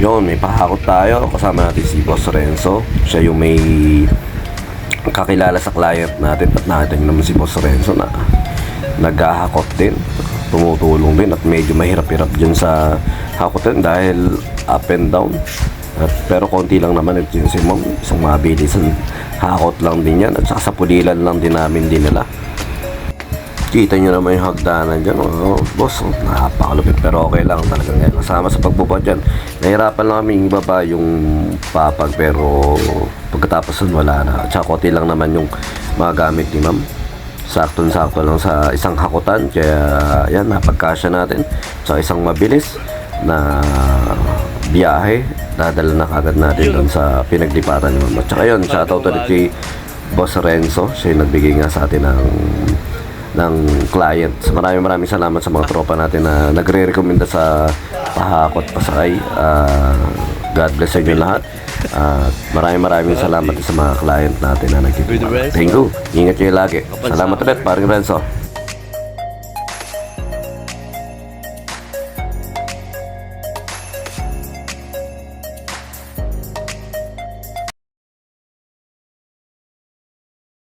Yun, may pahakot tayo. Kasama natin si Boss Renzo. Siya yung may kakilala sa client natin. At nakita naman si Boss Renzo na naghahakot din. Tumutulong din at medyo mahirap-hirap dyan sa hakotin dahil up and down. At, pero konti lang naman ito yung si Ma'am. Isang mabilis hakot lang din yan. At saka sa pulilan lang din namin dinala. Kita nyo naman yung hagdanan dyan. Oh, boss, oh, napakalupit pero okay lang talaga. Kasama sa pagbubuhat dyan. Nahirapan lang kami ibaba yung papag pero pagkatapos nun wala na. At saka lang naman yung mga gamit ni ma'am. Sakto-sakto lang sa isang hakutan. Kaya yan, napagkasya natin. Sa isang mabilis na biyahe. Dadala na kagad natin doon sa pinaglipatan ni ma'am. At saka yun, shoutout ulit kay Boss Renzo. Siya yung nagbigay nga sa atin ng ng client. So, maraming maraming salamat sa mga tropa natin na nagre-recommenda sa pahakot pasakay. Ah, God bless sa inyo lahat. At maraming maraming salamat sa mga client natin na nagtitiwala. Thank you. Ingat kayo lagi. Salamat ulit, paring Renzo.